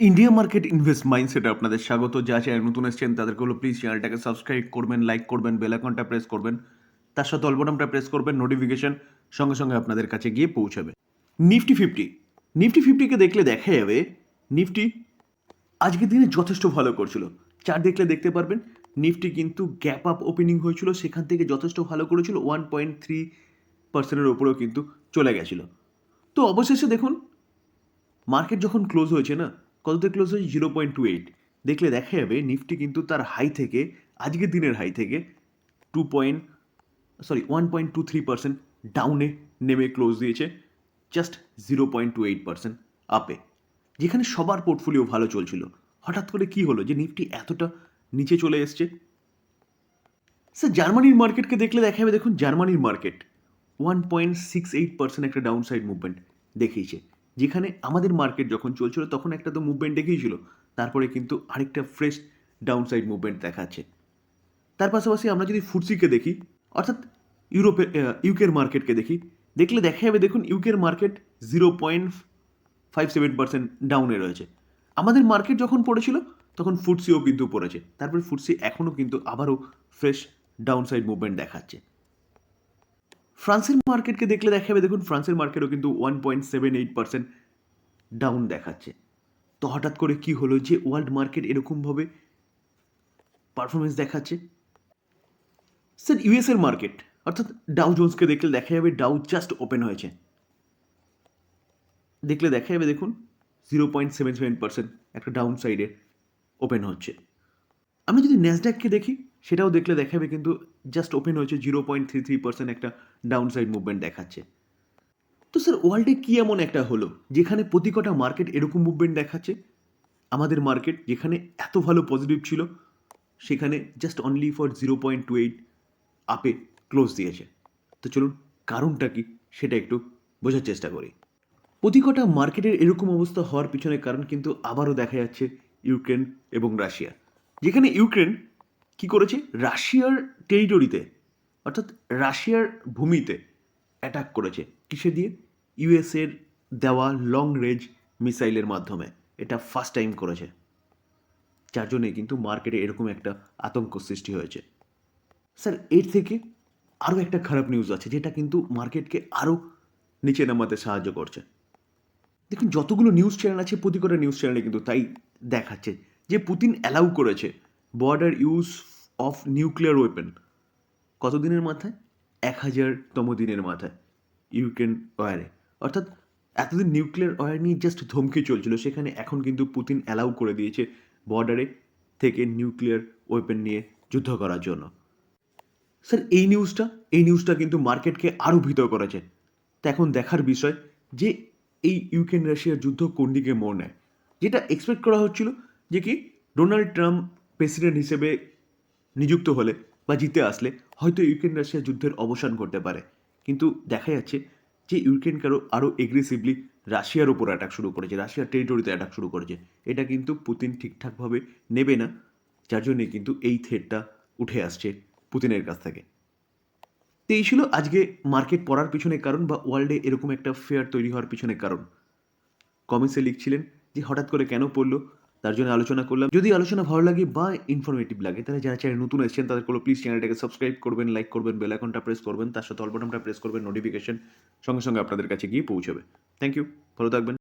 India market invest মাইন্ডসেটে আপনাদের স্বাগত। যা চ্যানেল নতুন এসছেন, তাদেরকে হলো প্লিজ চ্যানেলটাকে সাবস্ক্রাইব করবেন লাইক করবেন বেল আইকনটা প্রেস করবেন। তার সাথে অল্পনামটা প্রেস করবেন নোটিফিকেশন সঙ্গে সঙ্গে আপনাদের কাছে গিয়ে পৌঁছাবে। নিফটি ফিফটি নিফটি ফিফটিকে দেখলে দেখা যাবে নিফটি আজকের দিনে যথেষ্ট ভালো করছিল। চার দেখলে দেখতে পারবেন নিফটি কিন্তু গ্যাপ আপ ওপেনিং হয়েছিল, সেখান থেকে যথেষ্ট ভালো করেছিল ওয়ান পয়েন্ট থ্রি পার্সেন্টের ওপরেও কিন্তু চলে গেছিল। তো অবশেষে দেখুন মার্কেট যখন ক্লোজ হয়েছে না কততে ক্লোজ হয়েছে জিরো পয়েন্ট টু এইট দেখলে দেখা যাবে নিফটি কিন্তু তার হাই থেকে আজকের দিনের হাই থেকে two point sorry one point two three percent ডাউনে নেমে ক্লোজ দিয়েছে just zero point two eight percent আপে যেখানে সবার পোর্টফোলিও ভালো চলছিল। হঠাৎ করে কি হলো? যে নিফটি এতটা নিচে চলে এসছে। স্যার জার্মানির মার্কেটকে দেখলে দেখা যাবে, দেখুন জার্মানির market one point six eight percent একটা ডাউন সাইড মুভমেন্ট দেখিয়েছে। যেখানে আমাদের মার্কেট যখন চলছিল, তখন একটা তো মুভমেন্ট দেখিয়েছিল তারপরে কিন্তু আরেকটা ফ্রেশ ডাউন সাইড মুভমেন্ট দেখাচ্ছে। তার পাশাপাশি আমরা যদি ফুটসিকে দেখি, অর্থাৎ ইউরোপের ইউকের মার্কেটকে দেখি, দেখলে দেখা যাবে, দেখুন ইউকের market zero point five seven percent ডাউনে রয়েছে। আমাদের মার্কেট যখন পড়েছিল, তখন ফুটসিও কিন্তু পড়েছে। তারপরে ফুটসি এখনও কিন্তু আবারও ফ্রেশ ডাউন সাইড মুভমেন্ট দেখাচ্ছে। ফ্রান্সের মার্কেটকে দেখলে দেখা যাবে, দেখুন ফ্রান্সের মার্কেটও কিন্তু one point seven eight percent down দেখাচ্ছে। তো হঠাৎ করে কি হলো যে ওয়ার্ল্ড মার্কেট এরকমভাবে পারফরমেন্স দেখাচ্ছে? স্যার ইউএসের মার্কেট অর্থাৎ ডাউ জোন্সকে দেখলে দেখা যাবে ডাউ জাস্ট ওপেন হয়েছে। দেখলে দেখা যাবে দেখুন zero point seven seven percent একটা ডাউন সাইডে ওপেন হচ্ছে। আমি যদি ন্যাসড্যাককে দেখি, সেটাও দেখলে দেখাবে কিন্তু জাস্ট ওপেন হয়েছে zero point three three percent একটা ডাউন সাইড মুভমেন্ট দেখাচ্ছে। তো স্যার, ওয়ার্ল্ডে কী এমন একটা হলো যেখানে প্রতি কটা মার্কেট এরকম মুভমেন্ট দেখাচ্ছে? আমাদের মার্কেট যেখানে এত ভালো পজিটিভ ছিল, সেখানে just only for zero point two eight আপে ক্লোজ দিয়েছে। তো চলুন, কারণটা কি সেটা একটু বোঝার চেষ্টা করি। প্রতি কটা মার্কেটের এরকম অবস্থা হওয়ার পিছনে কারণ কিন্তু আবারও দেখা যাচ্ছে ইউক্রেন এবং রাশিয়া। যেখানে ইউক্রেন কি করেছে? রাশিয়ার টেরিটরিতে অর্থাৎ রাশিয়ার ভূমিতে অ্যাটাক করেছে। কিসে দিয়ে? ইউএসের দেওয়া লং রেঞ্জ মিসাইলের মাধ্যমে। এটা ফার্স্ট টাইম করেছে। যার জন্যে কিন্তু মার্কেটে এরকম একটা আতঙ্ক সৃষ্টি হয়েছে। স্যার এর থেকে আরও একটা খারাপ নিউজ আছে, যেটা কিন্তু মার্কেটকে আরও নিচে নামাতে সাহায্য করছে। দেখুন, যতগুলো নিউজ চ্যানেল আছে প্রতি করে নিউজ চ্যানেলে কিন্তু তাই দেখাচ্ছে যে পুতিন অ্যালাউ করেছে border use of nuclear weapon কত দিনের মাথায়? এক হাজারতম দিনের মাথায়। ইউক্রেন ওয়ারে অর্থাৎ এতদিন নিউক্লিয়ার ওয়ার নিয়ে জাস্ট ধমকে চলছিল, সেখানে এখন কিন্তু পুতিন অ্যালাউ করে দিয়েছে বর্ডারে থেকে নিউক্লিয়ার ওয়েপেন নিয়ে যুদ্ধ করার জন্য। স্যার এই নিউজটা এই নিউজটা কিন্তু মার্কেটকে আরও ভীত করেছে। তা এখন দেখার বিষয় যে এই ইউক্রেন রাশিয়ার যুদ্ধ কোন দিকে মোড় নেয়। যেটা এক্সপেক্ট করা হচ্ছিল যে কি ডোনাল্ড ট্রাম্প প্রেসিডেন্ট হিসেবে নিযুক্ত হলে বা জিতে আসলে হয়তো ইউক্রেন রাশিয়া যুদ্ধের অবসান করতে পারে। কিন্তু দেখা যাচ্ছে যে ইউক্রেন কারও আরও এগ্রেসিভলি রাশিয়ার ওপর অ্যাটাক শুরু করেছে, রাশিয়ার টেরিটরিতে অ্যাটাক শুরু করেছে। এটা কিন্তু পুতিন ঠিকঠাকভাবে নেবে না, যার জন্যে কিন্তু এই থ্রেডটা উঠে আসছে পুতিনের কাছ থেকে। তো এই ছিল আজকে মার্কেট পড়ার পিছনে কারণ বা ওয়ার্ল্ডে এরকম একটা ফেয়ার তৈরি হওয়ার পিছনে কারণ। কমেন্টসে লিখছিলেন যে হঠাৎ করে কেন পড়ল? তার জন্য আলোচনা করলাম। যদি আলোচনা ভালো লাগে বা ইনফরমেটিভ লাগে, তাহলে যারা চ্যানেল নতুন এসেছেন, তাদের কোনো প্লিজ চ্যানেলটাকে সাবস্ক্রাইব করবেন লাইক করবেন বেল আইকনটা প্রেস করবেন। তার সাথে অল বাটনটা প্রেস করবেন নোটিফিকেশন সঙ্গে সঙ্গে আপনাদের কাছে গিয়ে পৌঁছাবে। থ্যাংক ইউ ভালো থাকবেন।